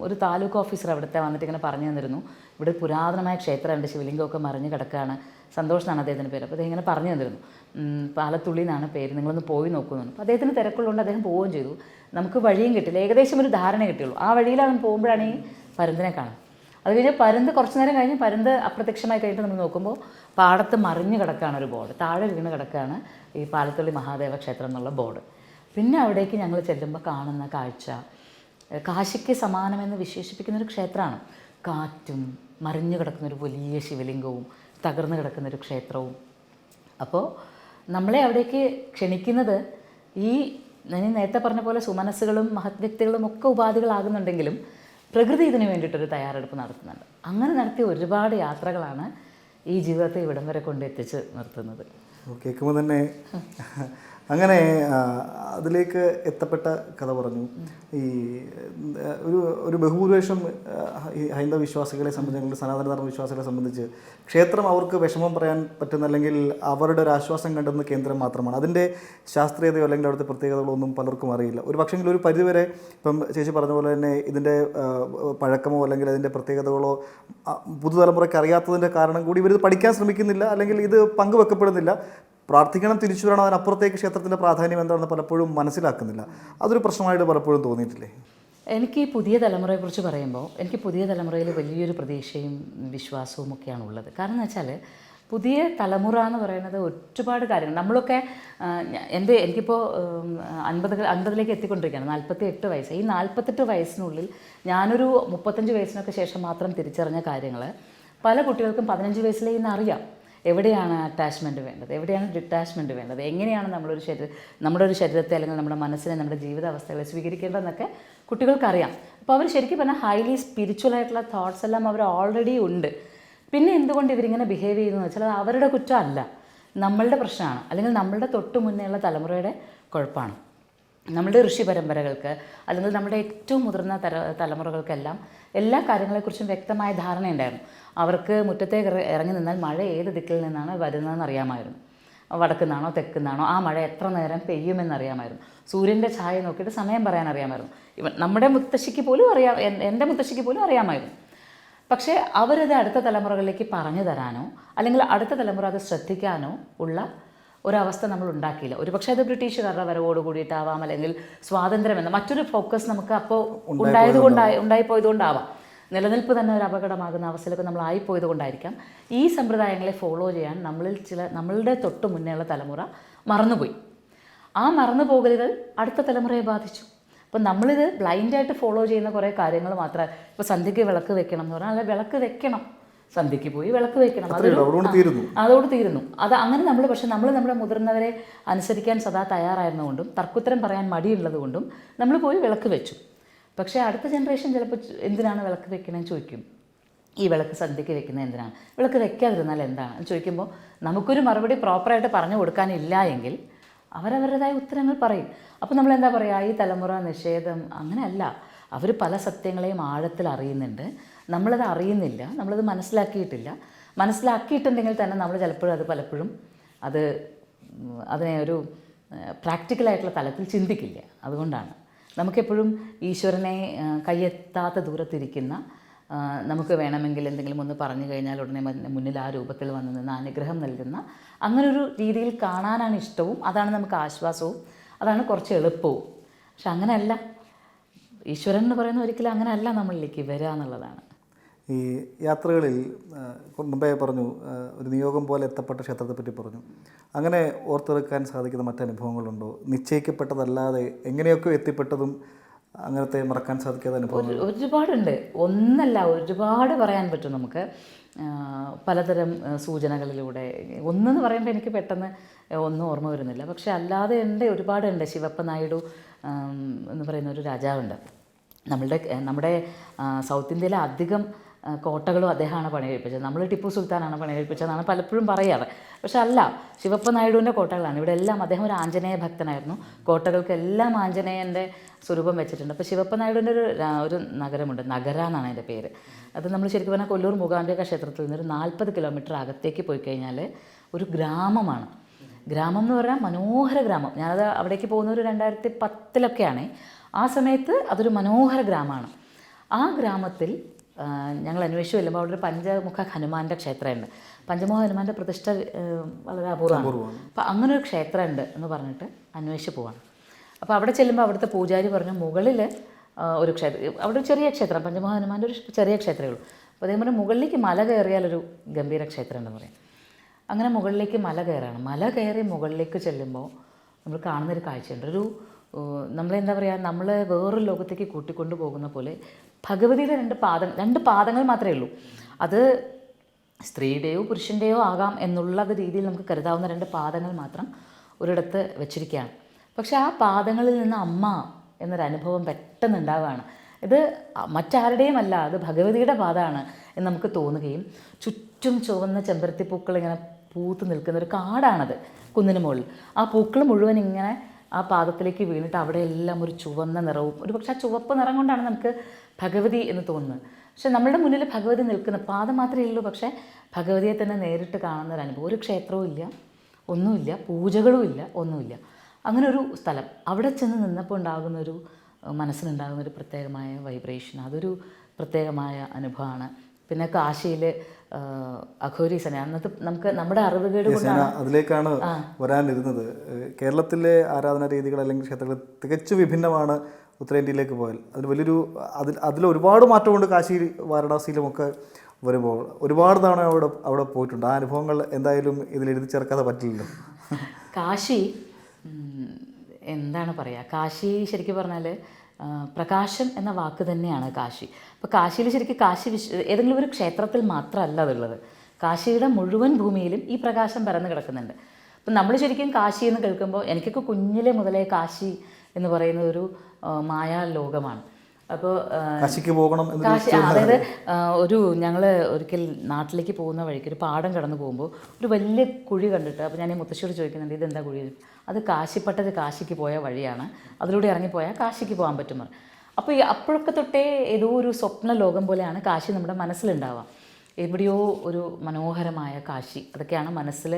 ഒരു താലൂക്ക് ഓഫീസർ അവിടുത്തെ വന്നിട്ട് ഇങ്ങനെ പറഞ്ഞു തന്നിരുന്നു. ഇവിടെ പുരാതനമായ ക്ഷേത്രമുണ്ട്. ശിവലിംഗമൊക്കെ മറിഞ്ഞു കിടക്കുകയാണ്. സന്തോഷ് എന്നാണ് അദ്ദേഹത്തിന്റെ പേര്. അപ്പോൾ അദ്ദേഹം ഇങ്ങനെ പറഞ്ഞു തന്നിരുന്നു. പാലത്തുള്ളി എന്നാണ് പേര്. നിങ്ങളൊന്ന് പോയി നോക്കുന്നു അപ്പോൾ അദ്ദേഹത്തിന് തിരക്കുള്ളതുകൊണ്ട് അദ്ദേഹം പോവുകയും ചെയ്തു. നമുക്ക് വഴിയും കിട്ടില്ല. ഏകദേശം ഒരു ധാരണ കിട്ടിയുള്ളൂ. ആ വഴിയിലാണ് പോകുമ്പോഴാണ് ഈ പരുന്തിനെ കാണുന്നത്. അത് കഴിഞ്ഞ് പരുന്ത് കുറച്ച് നേരം കഴിഞ്ഞ് പരുന്ത് അപ്രത്യക്ഷമായി കഴിഞ്ഞിട്ട് നമ്മൾ നോക്കുമ്പോൾ പാടത്ത് മറിഞ്ഞു കിടക്കുകയാണ് ഒരു ബോർഡ്. താഴെ വീണ് കിടക്കുകയാണ് ഈ പാലത്തുള്ളി മഹാദേവ ക്ഷേത്രം എന്നുള്ള ബോർഡ്. പിന്നെ അവിടേക്ക് ഞങ്ങൾ ചെല്ലുമ്പോൾ കാണുന്ന കാഴ്ച കാശിക്ക് സമാനമെന്ന് വിശേഷിപ്പിക്കുന്ന ഒരു ക്ഷേത്രമാണ്. കാറ്റും മറിഞ്ഞു കിടക്കുന്ന ഒരു വലിയ ശിവലിംഗവും തകർന്നു കിടക്കുന്ന ഒരു ക്ഷേത്രവും. അപ്പോൾ നമ്മളെ അവിടേക്ക് ക്ഷണിക്കുന്നത് ഈ ഞാൻ നേരത്തെ പറഞ്ഞ പോലെ സുമനസ്സുകളും മഹത് വ്യക്തികളും ഒക്കെ ഉപാധികളാകുന്നുണ്ടെങ്കിലും പ്രകൃതി ഇതിന് വേണ്ടിയിട്ടൊരു തയ്യാറെടുപ്പ് നടത്തുന്നുണ്ട്. അങ്ങനെ നടത്തിയ ഒരുപാട് യാത്രകളാണ് ഈ ജീവിതത്തെ ഇവിടം വരെ കൊണ്ടെത്തിച്ച് നിർത്തുന്നത്. കേൾക്കുമ്പോൾ തന്നെ അങ്ങനെ അതിലേക്ക് എത്തപ്പെട്ട കഥ പറഞ്ഞു. ഈ ഒരു ഒരു ബഹുഭൂരിപക്ഷം ഈ ഹൈന്ദവ വിശ്വാസികളെ സംബന്ധിച്ച് സനാതന ധർമ്മ വിശ്വാസികളെ സംബന്ധിച്ച് ക്ഷേത്രം അവർക്ക് വിഷമം പറയാൻ പറ്റുന്ന അല്ലെങ്കിൽ അവരുടെ ഒരു ആശ്വാസം കണ്ടെന്ന് കേന്ദ്രം മാത്രമാണ്. അതിന്റെ ശാസ്ത്രീയതയോ അല്ലെങ്കിൽ അവിടുത്തെ പ്രത്യേകതകളോ ഒന്നും പലർക്കും അറിയില്ല. ഒരു പക്ഷെങ്കിൽ ഒരു പരിധിവരെ ഇപ്പം ചേച്ചി പറഞ്ഞ പോലെ തന്നെ ഇതിന്റെ പഴക്കമോ അല്ലെങ്കിൽ അതിന്റെ പ്രത്യേകതകളോ പുതുതലമുറയ്ക്ക് അറിയാത്തതിന്റെ കാരണം കൂടി ഇവരിത് പഠിക്കാൻ ശ്രമിക്കുന്നില്ല അല്ലെങ്കിൽ ഇത് പങ്കുവെക്കപ്പെടുന്നില്ല. പ്രാർത്ഥിക്കണം തിരിച്ചു വരണം അതിനപ്പുറത്തേക്ക് ക്ഷേത്രത്തിന്റെ പ്രാധാന്യം എന്താണെന്ന് പലപ്പോഴും മനസ്സിലാക്കുന്നില്ല. അതൊരു പ്രശ്നമായിട്ട് പലപ്പോഴും തോന്നിയിട്ടില്ലേ? എനിക്ക് പുതിയ തലമുറയെക്കുറിച്ച് പറയുമ്പോൾ എനിക്ക് പുതിയ തലമുറയിൽ വലിയൊരു പ്രതീക്ഷയും വിശ്വാസവും ഒക്കെയാണ് ഉള്ളത് കാരണം എന്ന് വെച്ചാൽ പുതിയ തലമുറ എന്ന് പറയുന്നത് ഒരുപാട് കാര്യങ്ങൾ. നമ്മളൊക്കെ എന്റെ എനിക്കിപ്പോൾ അൻപത് അൻപതിലേക്ക് എത്തിക്കൊണ്ടിരിക്കുകയാണ് നാൽപ്പത്തി എട്ട് വയസ്സ്. ഈ നാൽപ്പത്തെട്ട് വയസ്സിനുള്ളിൽ ഞാനൊരു മുപ്പത്തഞ്ച് വയസ്സിനൊക്കെ ശേഷം മാത്രം തിരിച്ചറിഞ്ഞ കാര്യങ്ങൾ പല കുട്ടികൾക്കും പതിനഞ്ച് വയസ്സിലേ ഇന്ന് അറിയാം. എവിടെയാണ് അറ്റാച്ച്മെന്റ് വേണ്ടത്? എവിടെയാണ് ഡിറ്റാച്ച്മെന്റ് വേണ്ടത്? എങ്ങനെയാണ് നമ്മളൊരു ശരീര നമ്മുടെ ഒരു ശരീരത്തെ അല്ലെങ്കിൽ നമ്മുടെ മനസ്സിനെ നമ്മുടെ ജീവിതാവസ്ഥകളെ സ്വീകരിക്കേണ്ടതെന്നൊക്കെ കുട്ടികൾക്കറിയാം. അപ്പോൾ അവർ ശരിക്കും പറഞ്ഞാൽ ഹൈലി സ്പിരിച്വൽ ആയിട്ടുള്ള തോട്ട്സ് എല്ലാം അവർ ഓൾറെഡി ഉണ്ട്. പിന്നെ എന്തുകൊണ്ട് ഇവരിങ്ങനെ ബിഹേവ് ചെയ്യുന്നത് വെച്ചാൽ അത് അവരുടെ കുറ്റമല്ല. നമ്മളുടെ പ്രശ്നമാണ്. അല്ലെങ്കിൽ നമ്മളുടെ തൊട്ട് മുന്നേയുള്ള തലമുറയുടെ കുഴപ്പമാണ്. നമ്മുടെ ഋഷി പരമ്പരകൾക്ക് അല്ലെങ്കിൽ നമ്മുടെ ഏറ്റവും മുതിർന്ന തല തലമുറകൾക്കെല്ലാം എല്ലാ കാര്യങ്ങളെക്കുറിച്ചും വ്യക്തമായ ധാരണയുണ്ടായിരുന്നു അവർക്ക് മുറ്റത്തേക്ക് ഇറങ്ങി നിന്നാൽ മഴ ഏത് ദിക്കിൽ നിന്നാണ് വരുന്നതെന്ന് അറിയാമായിരുന്നു. വടക്കുന്നാണോ തെക്കുന്നാണോ ആ മഴ എത്ര നേരം പെയ്യുമെന്നറിയാമായിരുന്നു സൂര്യന്റെ ഛായ നോക്കിയിട്ട് സമയം പറയാൻ അറിയാമായിരുന്നു. ഇവ നമ്മുടെ മുത്തശ്ശിക്ക് പോലും അറിയാം എൻ- എന്റെ മുത്തശ്ശിക്ക് പോലും അറിയാമായിരുന്നു. പക്ഷേ അവരത് അടുത്ത തലമുറകളിലേക്ക് പറഞ്ഞു തരാനോ അല്ലെങ്കിൽ അടുത്ത തലമുറ അത് ശ്രദ്ധിക്കാനോ ഉള്ള ഒരവസ്ഥ നമ്മൾ ഉണ്ടാക്കിയില്ല. ഒരുപക്ഷെ അത് ബ്രിട്ടീഷുകാരുടെ വരവോട് കൂടിയിട്ടാവാം അല്ലെങ്കിൽ സ്വാതന്ത്ര്യം എന്ന മറ്റൊരു ഫോക്കസ് നമുക്ക് അപ്പോൾ ഉണ്ടായതുകൊണ്ടായി ഉണ്ടായിപ്പോയതുകൊണ്ടാവാം. നിലനിൽപ്പ് തന്നെ ഒരു അപകടമാകുന്ന അവസ്ഥയിലൊക്കെ നമ്മൾ ആയിപ്പോയത് കൊണ്ടായിരിക്കാം ഈ സമ്പ്രദായങ്ങളെ ഫോളോ ചെയ്യാൻ നമ്മളിൽ ചില നമ്മളുടെ തൊട്ട് മുന്നേയുള്ള തലമുറ മറന്നുപോയി. ആ മറന്നു പോകലുകൾ അടുത്ത തലമുറയെ ബാധിച്ചു. അപ്പം നമ്മളിത് ബ്ലൈൻഡായിട്ട് ഫോളോ ചെയ്യുന്ന കുറേ കാര്യങ്ങൾ മാത്രമേ ഇപ്പോൾ സന്ധ്യയ്ക്ക് വിളക്ക് വെക്കണം എന്ന് പറഞ്ഞാൽ അല്ല വിളക്ക് വെക്കണം. സന്ധ്യയ്ക്ക് പോയി വിളക്ക് വെക്കണം. അതോട് തീരുന്നു. അത് അങ്ങനെ നമ്മൾ പക്ഷെ നമ്മൾ നമ്മുടെ മുതിർന്നവരെ അനുസരിക്കാൻ സദാ തയ്യാറായിരുന്നുകൊണ്ടും തർക്കുത്തരം പറയാൻ മടിയുള്ളത് കൊണ്ടും നമ്മൾ പോയി വിളക്ക് വെച്ചു. പക്ഷേ അടുത്ത ജനറേഷൻ ചിലപ്പോൾ എന്തിനാണ് വിളക്ക് വെക്കണമെന്ന് ചോദിക്കും. ഈ വിളക്ക് സന്ധ്യയ്ക്ക് വെക്കുന്നത് എന്തിനാണ്? വിളക്ക് വെക്കാതിരുന്നാൽ എന്താണ് എന്ന് ചോദിക്കുമ്പോൾ നമുക്കൊരു മറുപടി പ്രോപ്പറായിട്ട് പറഞ്ഞു കൊടുക്കാനില്ല എങ്കിൽ അവരവരുടേതായ ഉത്തരങ്ങൾ പറയും. അപ്പോൾ നമ്മൾ എന്താ പറയുക ഈ തലമുറ നിഷേധം അങ്ങനെയല്ല. അവർ പല സത്യങ്ങളെയും ആഴത്തിൽ അറിയുന്നുണ്ട്. നമ്മളത് അറിയുന്നില്ല നമ്മളത് മനസ്സിലാക്കിയിട്ടില്ല. മനസ്സിലാക്കിയിട്ടുണ്ടെങ്കിൽ തന്നെ നമ്മൾ ചിലപ്പോഴും അത് പലപ്പോഴും അത് അതിനെ ഒരു പ്രാക്ടിക്കലായിട്ടുള്ള തലത്തിൽ ചിന്തിക്കില്ല. അതുകൊണ്ടാണ്. നമുക്കെപ്പോഴും ഈശ്വരനെ കയ്യെത്താത്ത ദൂരത്തിരിക്കുന്ന നമുക്ക് വേണമെങ്കിൽ എന്തെങ്കിലും ഒന്ന് പറഞ്ഞു കഴിഞ്ഞാൽ ഉടനെ മുന്നിൽ ആ രൂപത്തിൽ വന്ന് നിന്ന് അനുഗ്രഹം നൽകുന്ന അങ്ങനൊരു രീതിയിൽ കാണാനാണ് ഇഷ്ടവും. അതാണ് നമുക്ക് ആശ്വാസവും. അതാണ് കുറച്ച് എളുപ്പവും. പക്ഷെ അങ്ങനെയല്ല ഈശ്വരൻ എന്ന് പറയുന്ന ഒരിക്കലും അങ്ങനെയല്ല നമ്മളിലേക്ക് വരിക എന്നുള്ളതാണ് ഈ യാത്രകളിൽ മുമ്പേ പറഞ്ഞു ഒരു നിയോഗം പോലെ എത്തപ്പെട്ട ക്ഷേത്രത്തെ പറ്റി പറഞ്ഞു. അങ്ങനെ ഓർത്തെടുക്കാൻ സാധിക്കുന്ന മറ്റനുഭവങ്ങളുണ്ടോ? നിശ്ചയിക്കപ്പെട്ടതല്ലാതെ എങ്ങനെയൊക്കെ എത്തിപ്പെട്ടതും അങ്ങനത്തെ മറക്കാൻ സാധിക്കാത്ത അനുഭവം ഒരു- ഒരുപാടുണ്ട്. ഒന്നല്ല ഒരുപാട് പറയാൻ പറ്റും നമുക്ക്. പലതരം സൂചനകളിലൂടെ. ഒന്നെന്ന് പറയുമ്പോൾ എനിക്ക് പെട്ടെന്ന് ഒന്നും ഓർമ്മ വരുന്നില്ല. പക്ഷെ അല്ലാതെ ഉണ്ട് ഒരുപാടുണ്ട്. ശിവപ്പ നായിഡു എന്ന് പറയുന്ന ഒരു രാജാവുണ്ട്. നമ്മളുടെ നമ്മുടെ സൗത്ത് ഇന്ത്യയിലെ അധികം കോട്ടകളും അദ്ദേഹമാണ് പണികഴിപ്പിച്ചത് നമ്മൾ ടിപ്പു സുൽത്താനാണ് പണികഴിപ്പിച്ചതെന്നാണ് പലപ്പോഴും പറയാറ്. പക്ഷെ അല്ല ശിവപ്പ നായിഡുവിന്റെ കോട്ടകളാണ്. ഇവിടെ എല്ലാം അദ്ദേഹം ഒരു ആഞ്ജനേയ ഭക്തനായിരുന്നു. കോട്ടകൾക്കെല്ലാം ആഞ്ജനേയന്റെ സ്വരൂപം വെച്ചിട്ടുണ്ട്. അപ്പോൾ ശിവപ്പ നായിഡുവിന്റെ ഒരു ഒരു നഗരമുണ്ട്. നഗര എന്നാണ് അതിന്റെ പേര്. അത് നമ്മൾ ശരിക്കും പറഞ്ഞാൽ കൊല്ലൂർ മൂകാംബിക ക്ഷേത്രത്തിൽ നിന്ന് ഒരു നാൽപ്പത് കിലോമീറ്റർ അകത്തേക്ക് പോയി കഴിഞ്ഞാൽ ഒരു ഗ്രാമമാണ്. ഗ്രാമം എന്ന് പറഞ്ഞാൽ മനോഹര ഗ്രാമം. ഞാനത് അവിടേക്ക് പോകുന്ന ഒരു രണ്ടായിരത്തി പത്തിലൊക്കെയാണ്. ആ സമയത്ത് അതൊരു മനോഹര ഗ്രാമമാണ്. ആ ഗ്രാമത്തിൽ ഞങ്ങൾ അന്വേഷിച്ച് ചെല്ലുമ്പോൾ അവിടെ ഒരു പഞ്ചമുഖ ഹനുമാന്റെ ക്ഷേത്രമുണ്ട്. പഞ്ചമുഖ ഹനുമാന്റെ പ്രതിഷ്ഠ വളരെ അപൂർവമാണ്. അപ്പോൾ അങ്ങനെ ഒരു ക്ഷേത്രമുണ്ട് എന്ന് പറഞ്ഞിട്ട് അന്വേഷിച്ച് പോവാണ്. അപ്പോൾ അവിടെ ചെല്ലുമ്പോൾ അവിടുത്തെ പൂജാരി പറഞ്ഞു മുകളിൽ ഒരു ക്ഷേത്രം അവിടെ ഒരു ചെറിയ ക്ഷേത്രം പഞ്ചമുഖ ഹനുമാന്റെ ഒരു ചെറിയ ക്ഷേത്രമേ ഉള്ളൂ. അപ്പോൾ അതേ പറഞ്ഞാൽ മുകളിലേക്ക് മല കയറിയാൽ ഒരു ഗംഭീര ക്ഷേത്രം ഉണ്ടെന്ന് പറയും. അങ്ങനെ മുകളിലേക്ക് മല കയറാണ്. മല കയറി മുകളിലേക്ക് ചെല്ലുമ്പോൾ നമ്മൾ കാണുന്നൊരു കാഴ്ചയുണ്ട്. ഒരു നമ്മളെന്താ പറയുക നമ്മൾ വേറൊരു ലോകത്തേക്ക് കൂട്ടിക്കൊണ്ടു പോകുന്ന പോലെ ഭഗവതിയുടെ രണ്ട് പാദങ്ങൾ രണ്ട് പാദങ്ങൾ മാത്രമേ ഉള്ളൂ. അത് സ്ത്രീയുടെയോ പുരുഷന്റെയോ ആകാം എന്നുള്ളത് രീതിയിൽ നമുക്ക് കരുതാവുന്ന രണ്ട് പാദങ്ങൾ മാത്രം ഒരിടത്ത് വെച്ചിരിക്കുകയാണ്. പക്ഷേ ആ പാദങ്ങളിൽ നിന്ന് അമ്മ എന്നൊരു അനുഭവം പെട്ടെന്ന് ഉണ്ടാവുകയാണ് ഇത് മറ്റാരുടെയും അല്ല അത് ഭഗവതിയുടെ പാദമാണ് എന്ന് നമുക്ക് തോന്നുകയും ചുറ്റും ചുവന്ന ചെമ്പരത്തിപ്പൂക്കൾ ഇങ്ങനെ പൂത്ത് നിൽക്കുന്ന ഒരു കാടാണത് കുന്നിന് മുകളിൽ. ആ പൂക്കൾ മുഴുവൻ ഇങ്ങനെ ആ പാദത്തിലേക്ക് വീണിട്ട് അവിടെ എല്ലാം ഒരു ചുവന്ന നിറവും ഒരു പക്ഷേ ആ ചുവപ്പ് നിറം കൊണ്ടാണ് നമുക്ക് ഭഗവതി എന്ന് തോന്നുന്നത്. പക്ഷെ നമ്മുടെ മുന്നിൽ ഭഗവതി നിൽക്കുന്ന പാദം മാത്രമേ ഉള്ളൂ പക്ഷേ ഭഗവതിയെ തന്നെ നേരിട്ട് കാണുന്ന ഒരു അനുഭവം. ഒരു ക്ഷേത്രവും ഇല്ല ഒന്നുമില്ല പൂജകളും ഇല്ല ഒന്നുമില്ല. അങ്ങനെ ഒരു സ്ഥലം. അവിടെ ചെന്ന് നിന്നപ്പോൾ ഉണ്ടാകുന്ന ഒരു മനസ്സിനുണ്ടാകുന്ന ഒരു പ്രത്യേകമായ വൈബ്രേഷൻ അതൊരു പ്രത്യേകമായ അനുഭവമാണ്. പിന്നെ കാശിയിൽ അഘോരി സന. അന്നത്തെ നമുക്ക് നമ്മുടെ അറിവുകേട് അതിലേക്കാണ് വരാനിരുന്നത്. കേരളത്തിലെ ആരാധനാ രീതികൾ അല്ലെങ്കിൽ ക്ഷേത്രങ്ങൾ തികച്ചു വിഭിന്നമാണ് ഉത്തരേന്ത്യയിലേക്ക് പോയാൽ. അതിൽ വലിയൊരു അതിൽ അതിൽ ഒരുപാട് മാറ്റമുണ്ട് കാശി വാരണാസിയിലുമൊക്കെ വരുമ്പോൾ. ഒരുപാട് തവണ അവിടെ അവിടെ പോയിട്ടുണ്ട്. ആ അനുഭവങ്ങൾ എന്തായാലും ഇതിൽ എഴുതി ചേർക്കാതെ പറ്റില്ലല്ലോ. കാശി എന്താണ് പറയുക കാശി ശരിക്കും പറഞ്ഞാൽ പ്രകാശം എന്ന വാക്ക് തന്നെയാണ് കാശി. അപ്പോൾ കാശിയിൽ ശരിക്കും കാശി വിശ് ഏതെങ്കിലും ഒരു ക്ഷേത്രത്തിൽ മാത്രമല്ല അതുള്ളത്. കാശിയുടെ മുഴുവൻ ഭൂമിയിലും ഈ പ്രകാശം പരന്നു കിടക്കുന്നുണ്ട്. അപ്പം നമ്മൾ ശരിക്കും കാശി എന്ന് കേൾക്കുമ്പോൾ എനിക്കൊക്കെ കുഞ്ഞിലെ മുതലേ കാശി എന്ന് പറയുന്ന ഒരു മായാ ലോകമാണ് അപ്പോൾ കാശിക്ക് പോകണം കാശി അതായത് ഒരു ഞങ്ങൾ ഒരിക്കൽ നാട്ടിലേക്ക് പോകുന്ന വഴിക്ക് ഒരു പാടം കടന്നു പോകുമ്പോൾ ഒരു വലിയ കുഴി കണ്ടിട്ട് അപ്പോൾ ഞാൻ ഈ മുത്തശ്ശിയോട് ചോദിക്കുന്നുണ്ട് ഇതെന്താ കുഴി? അത് കാശിപ്പട്ടത് കാശിക്ക് പോയ വഴിയാണ്. അതിലൂടെ ഇറങ്ങിപ്പോയാൽ കാശിക്ക് പോകാൻ പറ്റും. എന്ന്. അപ്പോൾ ഈ അപ്പോഴൊക്കെ തൊട്ടേ ഏതോ ഒരു സ്വപ്ന ലോകം പോലെയാണ് കാശി നമ്മുടെ മനസ്സിലുണ്ടാവുക. എവിടെയോ ഒരു മനോഹരമായ കാശി അതൊക്കെയാണ് മനസ്സിൽ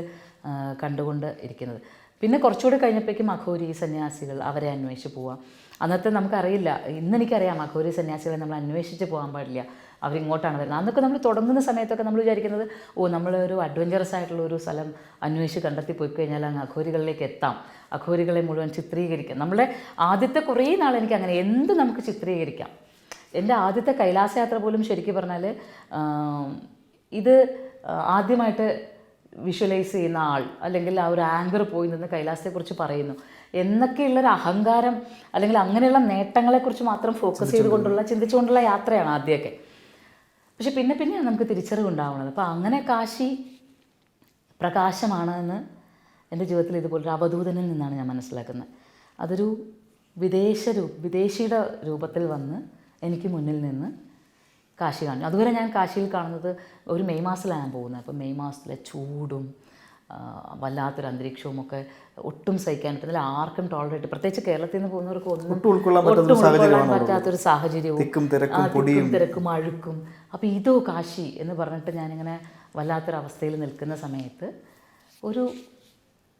കണ്ടുകൊണ്ട് ഇരിക്കുന്നത്. പിന്നെ കുറച്ചുകൂടി കഴിഞ്ഞപ്പോഴേക്കും അഘോരി സന്യാസികൾ അവരെ അന്വേഷിച്ച് പോവാം. അന്നത്തെ നമുക്കറിയില്ല. ഇന്ന് എനിക്കറിയാം അഘോരി സന്യാസികളെ നമ്മൾ അന്വേഷിച്ച് പോകാൻ പാടില്ല. അവരിങ്ങോട്ടാണ് വരുന്നത്. അന്നൊക്കെ നമ്മൾ തുടങ്ങുന്ന സമയത്തൊക്കെ നമ്മൾ വിചാരിക്കുന്നത് ഓ നമ്മളൊരു അഡ്വഞ്ചറസ് ആയിട്ടുള്ള ഒരു സ്ഥലം അന്വേഷിച്ച് കണ്ടെത്തി പോയി കഴിഞ്ഞാൽ അങ്ങ് അഘോരികളിലേക്ക് എത്താം. അഘോരികളെ മുഴുവൻ ചിത്രീകരിക്കാം. നമ്മുടെ ആദ്യത്തെ കുറേ നാൾ എനിക്ക് അങ്ങനെ എന്ത് നമുക്ക് ചിത്രീകരിക്കാം. എന്റെ ആദ്യത്തെ കൈലാസയാത്ര പോലും ശരിക്കും പറഞ്ഞാൽ ഇത് ആദ്യമായിട്ട് വിഷ്വലൈസ് ചെയ്യുന്ന ആൾ അല്ലെങ്കിൽ ആ ഒരു ആങ്കർ പോയി നിന്ന് കൈലാസത്തെക്കുറിച്ച് പറയുന്നു. എന്നൊക്കെയുള്ളൊരു അഹങ്കാരം അല്ലെങ്കിൽ അങ്ങനെയുള്ള നേട്ടങ്ങളെക്കുറിച്ച് മാത്രം ഫോക്കസ് ചെയ്തുകൊണ്ടുള്ള ചിന്തിച്ചുകൊണ്ടുള്ള യാത്രയാണ് ആദ്യമൊക്കെ. പക്ഷെ പിന്നെ പിന്നെയാണ് നമുക്ക് തിരിച്ചറിവ് ഉണ്ടാവുന്നത് അപ്പോൾ അങ്ങനെ കാശി പ്രകാശമാണ് എന്ന് എന്റെ ജീവിതത്തിൽ ഇതുപോലൊരു അവധൂതനിൽ നിന്നാണ് ഞാൻ മനസ്സിലാക്കുന്നത്. അതൊരു വിദേശ രൂപ വിദേശിയുടെ രൂപത്തിൽ വന്ന് എനിക്ക് മുന്നിൽ നിന്ന് കാശി കാണും. അതുവരെ ഞാൻ കാശിയിൽ കാണുന്നത് ഒരു മെയ് മാസത്തിലാണ് പോകുന്നത്. അപ്പോൾ മെയ് മാസത്തിലെ ചൂടും വല്ലാത്തൊരു അന്തരീക്ഷവും ഒക്കെ ഒട്ടും സഹിക്കാൻ പറ്റുന്നില്ല. ആർക്കും ടോളറേറ്റ് പ്രത്യേകിച്ച് കേരളത്തിൽ നിന്ന് പോകുന്നവർക്ക് ഒന്നും ഒട്ടും ഉൾക്കൊള്ളാൻ പറ്റാത്തൊരു സാഹചര്യവും. തിക്കും തിരക്കും അഴുക്കും. അപ്പോൾ ഇതോ കാശി എന്ന് പറഞ്ഞിട്ട് ഞാനിങ്ങനെ വല്ലാത്തൊരു അവസ്ഥയിൽ നിൽക്കുന്ന സമയത്ത് ഒരു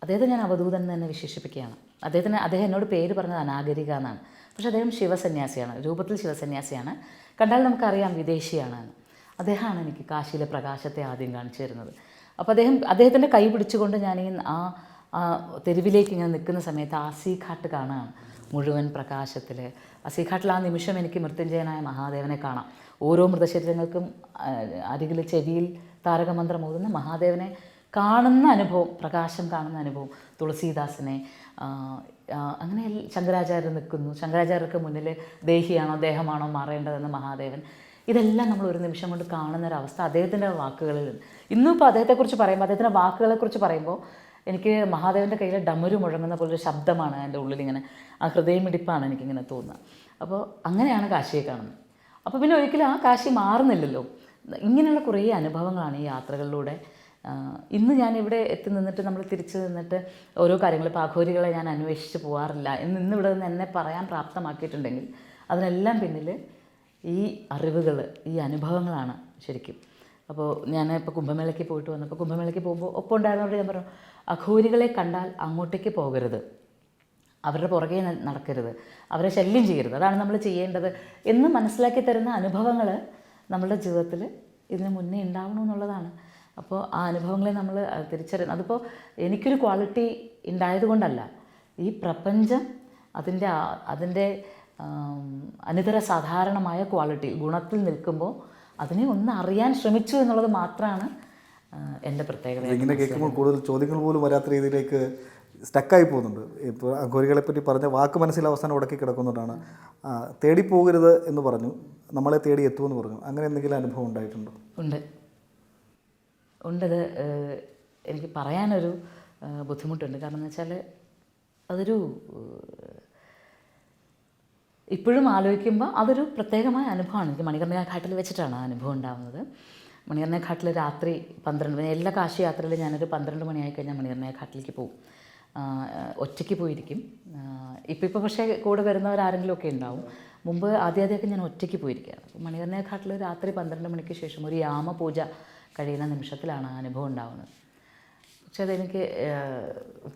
അദ്ദേഹത്തെ ഞാൻ അവധൂതൻ തന്നെ വിശേഷിപ്പിക്കുകയാണ്. അദ്ദേഹത്തിന് അദ്ദേഹം എന്നോട് പേര് പറഞ്ഞത് അനാഗരിക എന്നാണ്. പക്ഷേ അദ്ദേഹം ശിവസന്യാസിയാണ്. രൂപത്തിൽ ശിവസന്യാസിയാണ്. കണ്ടാൽ നമുക്കറിയാം വിദേശിയാണ് അദ്ദേഹമാണ് എനിക്ക് കാശിയിലെ പ്രകാശത്തെ ആദ്യം കാണിച്ചു തരുന്നത്. അപ്പോൾ അദ്ദേഹം അദ്ദേഹത്തിന്റെ കൈ പിടിച്ചുകൊണ്ട് ഞാൻ ആ ആ തെരുവിലേക്ക് ഇങ്ങനെ നിൽക്കുന്ന സമയത്ത് ആസിഘാട്ട് കാണുകയാണ് മുഴുവൻ പ്രകാശത്തിൽ ആസിഘാട്ടിൽ ആ നിമിഷം എനിക്ക് മൃത്യുഞ്ജയനായ മഹാദേവനെ കാണാം. ഓരോ മൃതശരീരങ്ങൾക്കും അരികിൽ ചെവിയിൽ താരകമന്ത്രം ഓതുന്ന മഹാദേവനെ കാണുന്ന അനുഭവം പ്രകാശം കാണുന്ന അനുഭവം തുളസീദാസിനെ അങ്ങനെ ശങ്കരാചാര്യർ നിൽക്കുന്നു. ശങ്കരാചാര്യർക്ക് മുന്നിൽ ദേഹിയാണോ ദേഹമാണോ മാറേണ്ടതെന്ന് മഹാദേവൻ ഇതെല്ലാം നമ്മൾ ഒരു നിമിഷം കൊണ്ട് കാണുന്ന ഒരു അവസ്ഥ അദ്ദേഹത്തിന്റെ വാക്കുകളിൽ ഇന്നും ഇപ്പോൾ അദ്ദേഹത്തെക്കുറിച്ച് പറയുമ്പോൾ അദ്ദേഹത്തിന്റെ വാക്കുകളെക്കുറിച്ച് പറയുമ്പോൾ എനിക്ക് മഹാദേവന്റെ കയ്യിൽ ഡമരു മുഴങ്ങുന്ന പോലൊരു ശബ്ദമാണ് എന്റെ ഉള്ളിൽ ഇങ്ങനെ ആ ഹൃദയമിടിപ്പാണ് എനിക്കിങ്ങനെ തോന്നുന്നത്. അപ്പോൾ അങ്ങനെയാണ് കാശിയെ കാണുന്നത്. അപ്പോൾ പിന്നെ ഒരിക്കലും ആ കാശി മാറുന്നില്ലല്ലോ. ഇങ്ങനെയുള്ള കുറേ അനുഭവങ്ങളാണ് ഈ യാത്രകളിലൂടെ. ഇന്ന് ഞാൻ ഇവിടെ എത്തി നിന്നിട്ട് നമ്മൾ തിരിച്ച് നിന്നിട്ട് ഓരോ കാര്യങ്ങൾ പാഘോരികളെ ഞാൻ അന്വേഷിച്ച് പോകാറില്ല എന്ന് ഇന്നിവിടെ നിന്ന് എന്നെ പറയാൻ പ്രാപ്തമാക്കിയിട്ടുണ്ടെങ്കിൽ അതിനെല്ലാം പിന്നിൽ ഈ അറിവുകൾ ഈ അനുഭവങ്ങളാണ് ശരിക്കും. അപ്പോൾ ഞാൻ ഇപ്പോൾ കുംഭമേളയ്ക്ക് പോയിട്ട് വന്നപ്പോൾ കുംഭമേളയ്ക്ക് പോകുമ്പോൾ ഒപ്പം ഉണ്ടായിരുന്നവരോട് ഞാൻ പറഞ്ഞു അഘോരികളെ കണ്ടാൽ അങ്ങോട്ടേക്ക് പോകരുത്. അവരുടെ പുറകെ നടക്കരുത്. അവരെ ശല്യം ചെയ്യരുത്. അതാണ് നമ്മൾ ചെയ്യേണ്ടത്. എന്ന് മനസ്സിലാക്കി തരുന്ന അനുഭവങ്ങൾ നമ്മുടെ ജീവിതത്തിൽ ഇതിന് മുന്നേ ഉണ്ടാവണമെന്നുള്ളതാണ് അപ്പോൾ ആ അനുഭവങ്ങളെ നമ്മൾ തിരിച്ചറിയുന്നത് അതിപ്പോൾ എനിക്കൊരു ക്വാളിറ്റി ഉണ്ടായതുകൊണ്ടല്ല ഈ പ്രപഞ്ചം അതിന്റെ അതിന്റെ അനിതര സാധാരണമായ ക്വാളിറ്റി ഗുണത്തിൽ നിൽക്കുമ്പോൾ അതിനെ ഒന്ന് അറിയാൻ ശ്രമിച്ചു എന്നുള്ളത് മാത്രമാണ് എന്റെ പ്രത്യേകത. ഇങ്ങനെ കേൾക്കുമ്പോൾ കൂടുതൽ ചോദ്യങ്ങൾ പോലും വരാത്ത രീതിയിലേക്ക് സ്റ്റക്കായി പോകുന്നുണ്ട്. ഇപ്പോൾ അഘോരികളെ പറ്റി പറഞ്ഞ വാക്ക് മനസ്സിൽ അവസാനം ഉടക്കി കിടക്കുന്നതാണ്. തേടിപ്പോകരുത് തേടി പോകരുത് എന്ന് പറഞ്ഞു. നമ്മളെ തേടി എത്തുമെന്ന് പറഞ്ഞു. അങ്ങനെ എന്തെങ്കിലും അനുഭവം ഉണ്ടായിട്ടുണ്ടോ? ഉണ്ട്. ഉണ്ടത് എനിക്ക് പറയാനൊരു ബുദ്ധിമുട്ടുണ്ട്. കാരണം എന്ന് വെച്ചാൽ അതൊരു ഇപ്പോഴും ആലോചിക്കുമ്പോൾ അതൊരു പ്രത്യേകമായ അനുഭവമാണ്. എനിക്ക് മണികർണിക ഘാട്ടിൽ വെച്ചിട്ടാണ് ആ അനുഭവം ഉണ്ടാകുന്നത് മണികർണിക ഘാട്ടിൽ രാത്രി പന്ത്രണ്ട് മണി എല്ലാ കാശി യാത്രയിലും ഞാനൊരു പന്ത്രണ്ട് മണിയായി കഴിഞ്ഞാൽ മണികർണിക ഘാട്ടിലേക്ക് പോകും. ഒറ്റയ്ക്ക് പോയിരിക്കും. ഇപ്പോൾ ഇപ്പോൾ പക്ഷേ കൂടെ വരുന്നവരാരെങ്കിലും ഒക്കെ ഉണ്ടാവും. മുമ്പ് ആദ്യാദ്യമൊക്കെ ഞാൻ ഒറ്റയ്ക്ക് പോയിരിക്കുകയാണ്. അപ്പോൾ മണികർണിക ഘാട്ടിൽ രാത്രി പന്ത്രണ്ട് മണിക്ക് ശേഷം ഒരു യാമ പൂജ കഴിയുന്ന നിമിഷത്തിലാണ് അനുഭവം ഉണ്ടാകുന്നത് പക്ഷെ അതെനിക്ക്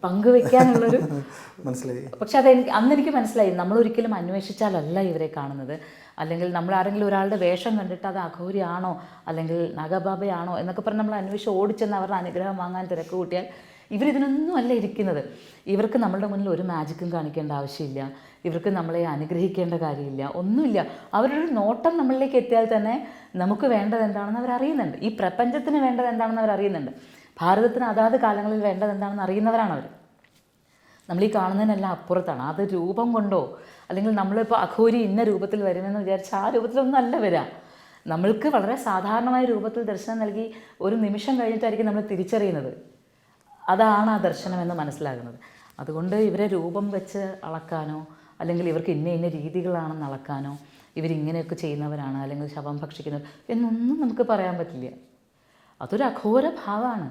പങ്കുവെക്കാനുള്ളൊരു മനസ്സിലായി. പക്ഷെ അതെനിക്ക് അന്ന് എനിക്ക് മനസ്സിലായി. നമ്മൾ ഒരിക്കലും അന്വേഷിച്ചാലല്ല ഇവരെ കാണുന്നത്. അല്ലെങ്കിൽ നമ്മൾ ആരെങ്കിലും ഒരാളുടെ വേഷം കണ്ടിട്ട് അത് അഘോരിയാണോ? അല്ലെങ്കിൽ നാഗബാബയാണോ? എന്നൊക്കെ പറഞ്ഞ് നമ്മൾ അന്വേഷിച്ച് ഓടിച്ചെന്ന് അവരുടെ അനുഗ്രഹം വാങ്ങാൻ തിരക്ക് കൂട്ടിയാൽ ഇവരിതിനൊന്നും അല്ല ഇരിക്കുന്നത്. ഇവർക്ക് നമ്മളുടെ മുന്നിൽ ഒരു മാജിക്കും കാണിക്കേണ്ട ആവശ്യമില്ല. ഇവർക്ക് നമ്മളെ അനുഗ്രഹിക്കേണ്ട കാര്യമില്ല. ഒന്നുമില്ല. അവരുടെ ഒരു നോട്ടം നമ്മളിലേക്ക് എത്തിയാൽ തന്നെ നമുക്ക് വേണ്ടത് എന്താണെന്ന് അവർ അറിയുന്നുണ്ട് ഈ പ്രപഞ്ചത്തിന് വേണ്ടത് എന്താണെന്ന് അവർ അറിയുന്നുണ്ട് ഭാരതത്തിന് അതാത് കാലങ്ങളിൽ വേണ്ടത് എന്താണെന്ന് അറിയുന്നവരാണ് അവർ നമ്മൾ ഈ കാണുന്നതിനെല്ലാം അപ്പുറത്താണ്. അത് രൂപം കൊണ്ടോ അല്ലെങ്കിൽ നമ്മളിപ്പോൾ അഘോരി ഇന്ന രൂപത്തിൽ വരുമെന്ന് വിചാരിച്ച ആ രൂപത്തിലൊന്നും അല്ല വരിക നമ്മൾക്ക് വളരെ സാധാരണമായ രൂപത്തിൽ ദർശനം നൽകി ഒരു നിമിഷം കഴിഞ്ഞിട്ടായിരിക്കും നമ്മൾ തിരിച്ചറിയുന്നത്. അതാണ് ആ ദർശനമെന്ന് മനസ്സിലാകുന്നത്. അതുകൊണ്ട് ഇവരെ രൂപം വെച്ച് അളക്കാനോ അല്ലെങ്കിൽ ഇവർക്ക് ഇന്ന ഇന്ന രീതികളാണെന്ന് അളക്കാനോ ഇവരിങ്ങനെയൊക്കെ ചെയ്യുന്നവരാണ് അല്ലെങ്കിൽ ശവം ഭക്ഷിക്കുന്നവർ എന്നൊന്നും നമുക്ക് പറയാൻ പറ്റില്ല. അതൊരു അഘോര ഭാവമാണ്